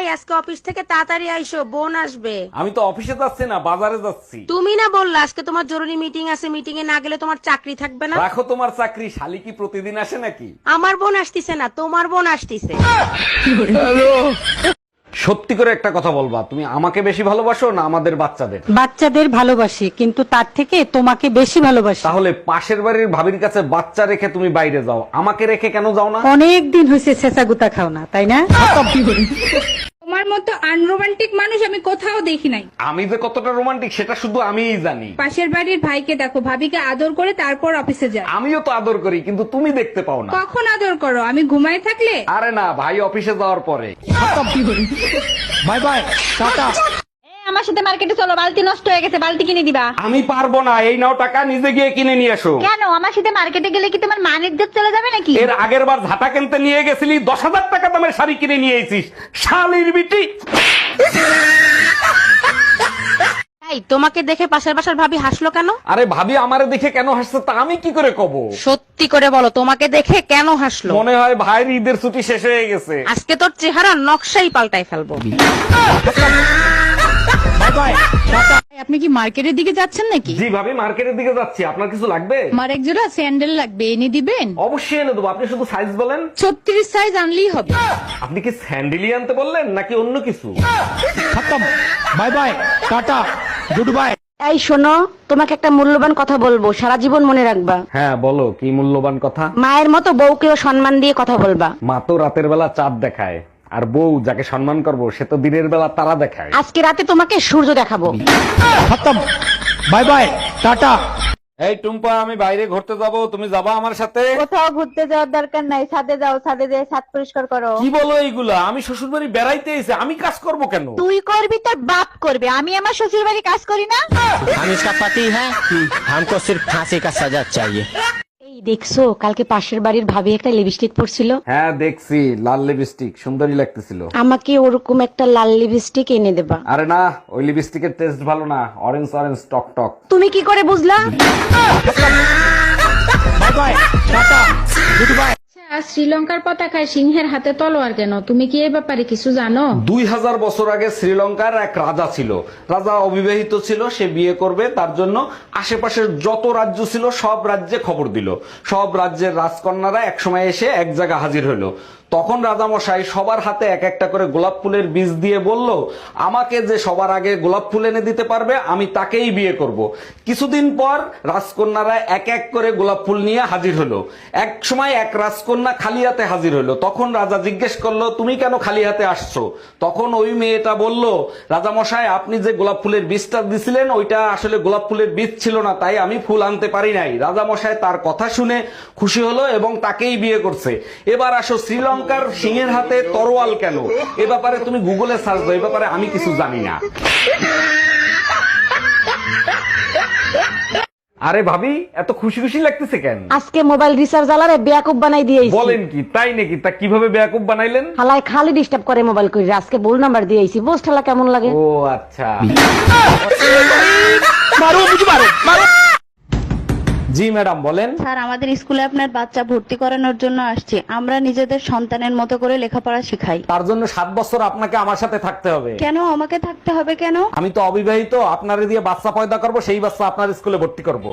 এই আজকে অফিস থেকে তাড়াতাড়ি আইসো বোন আসবে। আমি তো অফিসে যাচ্ছি না বাজারে যাচ্ছি। তুমি না বললা আজকে তোমার জরুরি মিটিং আছে মিটিং এ না গেলে তোমার চাকরি থাকবে না? রাখো তোমার চাকরি শালি কি প্রতিদিন আসে নাকি? আমার বোন আসতিছে না তোমার বোন আসতিছে। সত্যি করে একটা কথা বলবা তুমি আমাকে বেশি ভালোবাসো না আমাদের বাচ্চাদের? বাচ্চাদের ভালোবাসি কিন্তু তার থেকে তোমাকে বেশি ভালোবাসি। তাহলে পাশের বাড়ির ভাবির কাছে বাচ্চা রেখে তুমি বাইরে যাও আমাকে রেখে কেন যাও না? অনেক দিন হয়েছে শেষা গুতা খাও না তাই না? তোমার মতো আনরোমান্টিক মানুষ আমি কোথাও দেখি নাই। আমি যে কতটা রোমান্টিক সেটা শুধু আমিই জানি। পাশের বাড়ির ভাইকে দেখো ভাবিকে আদর করে তারপর অফিসে যায়। আমিও তো আদর করি কিন্তু তুমি দেখতে পাও না। কখন আদর করো? আমি ঘুমাই থাকলে? আরে না ভাই অফিসে যাওয়ার পরে। Bye bye tata. আমার সাথে মার্কেটে চলো বালতি নষ্ট হয়ে গেছে বালতি কিনে দিবা। আমি পারব না এই নাও টাকা নিজে গিয়ে কিনে নিয়ে এসো। কেন? আমার সাথে মার্কেটে গেলে কি তোমার মানের জোর চলে যাবে নাকি? এর আগের বার ঝাঁটা কিনতে নিয়ে গেছিলি দশ হাজার টাকা দামের শাড়ি কিনে নিয়ে এসিস শালির বিটি। এই তোমাকে দেখে পাশের বাসার ভাবি হাসলো কেন? আরে ভাবি আমারে দেখে কেন হাসছে তা আমি কি করে কব? সত্যি করে বলো তোমাকে দেখে কেন হাসলো? মনে হয় ভাইয়ের ঈদের ছুটি শেষ হয়ে গেছে। আজকে তোর চেহারা নকশাই পাল্টাই ফেলব। আপনি কি মার্কেটের দিকে যাচ্ছেন নাকি? জি ভাবি মার্কেটের দিকে যাচ্ছি। আপনার কিছু লাগবে? আমার এক জোড়া স্যান্ডেল লাগবে এনে দিবেন? অবশ্যই এনে দেবো। আপনি শুধু সাইজ বলেন। ছত্রিশ সাইজ আনলেই হবে। আপনি কি স্যান্ডেলি আনতে বললেন নাকি অন্য কিছু? খতম। Bye bye tata goodbye এই শোনো তোমাকে একটা মূল্যবান কথা বলব সারা জীবন মনে রাখবা। হ্যাঁ বলো কি মূল্যবান কথা? মায়ের মতো বউকেও সম্মান দিয়ে কথা বলবা। মা তো রাতের বেলা চাঁদ দেখায়। আর বউ যাকে সম্মান করব সে তো দিনের বেলা তারা দেখায়। আজকে রাতে তোমাকে সূর্য দেখাবো। Bye bye tata. এই টুম্পা আমি বাইরে ঘুরতে যাব তুমি যাবা আমার সাথে? কোথাও ঘুরতে যাওয়ার দরকার নাই সাথে যাও সাথে যেয়ে সাত পরিষ্কার করো। কি বলো এইগুলো? আমি শ্বশুর বাড়ি বেড়াইতে এসে আমি কাজ করব কেন? তুই করবি তোর বাপ করবে। আমি আমার শ্বশুর বাড়ি কাজ করি না? আমি সাপাতি পাতি হ্যাঁ? হামকো সির্ফ ফাঁসি কা সাজা চাইয়ে। দেখছ? কালকে পাশের বাড়ির ভাবি একটা লিপস্টিক পরছিল। হ্যাঁ দেখছি। লাল লিপস্টিক সুন্দরী লাগতেছিল। আমাকে ওরকম একটা লাল লিপস্টিক এনে দেবা। আরে না ওই লিপস্টিকের টেস্ট ভালো না। অরেঞ্জ অরেঞ্জ টক টক। তুমি কি করে বুঝলা? Bye bye tata. Good bye শ্রীলঙ্কার পতাকায় সিংহের হাতে তলোয়ার কেন? তুমি কি এই ব্যাপারে কিছু জানো? দুই হাজার বছর আগে শ্রীলঙ্কার এক রাজা ছিল। রাজা অবিবাহিত ছিল, সে বিয়ে করবে, তার জন্য আশেপাশের যত রাজ্য ছিল, সব রাজ্যে খবর দিল। সব রাজ্যের রাজকন্যারা এক সময় এসে এক জায়গা হাজির হলো তখন রাজামশাই সবার হাতে এক একটা করে গোলাপ ফুলের বীজ দিয়ে বলল, আমাকে যে সবার আগে গোলাপ ফুল এনে দিতে পারবে, আমি তাকেই বিয়ে করব। কিছুদিন পর রাজকন্যারা এক এক করে গোলাপ ফুল নিয়ে হাজির হলো। এক সময় এক রাজকন্যা খালি হাতে হাজির হলো। তখন রাজা জিজ্ঞেস করল, তুমি কেন খালি হাতে আসছো? তখন ওই মেয়েটা বলল, রাজামশাই, আপনি যে গোলাপ ফুলের বীজটা দিছিলেন, ওইটা আসলে গোলাপ ফুলের বীজ ছিল না, তাই আমি ফুল আনতে পারি নাই। রাজামশাই তার কথা শুনে খুশি হলো এবং তাকেই বিয়ে করছে। এবার আসো শ্রীলঙ্কার সিংহের হাতে তরোয়াল কেন? এ ব্যাপারে তুমি গুগলে সার্চ দাও এ ব্যাপারে আমি কিছু জানি না। আরে ভাবি এত খুশি খুশি লাগতেছে কেন? আজকে মোবাইল রিচার্জ আলারে বেয়াকুব বানাই দিয়েছি। বলেন কি তাই নাকি? তা কীভাবে বেয়াকুব বানাইলেন? হালায় খালি ডিস্টার্ব করে মোবাইল করি আজকে ভুল নাম্বার দিয়েছি। বোস ঠেলা কেমন লাগে? ও আচ্ছা। জি ম্যাডাম বলেন। স্যার আমাদের স্কুলে আপনার বাচ্চা ভর্তি করানোর জন্য আসছে। আমরা নিজেদের সন্তানের মতো করে লেখাপড়া শিখাই। তার জন্য সাত বছর আপনাকে আমার সাথে থাকতে হবে। কেন? আমাকে থাকতে হবে কেন? আমি তো অবিবাহিত আপনারে দিয়ে বাচ্চা পয়দা করব সেই বাচ্চা আপনার স্কুলে ভর্তি করব।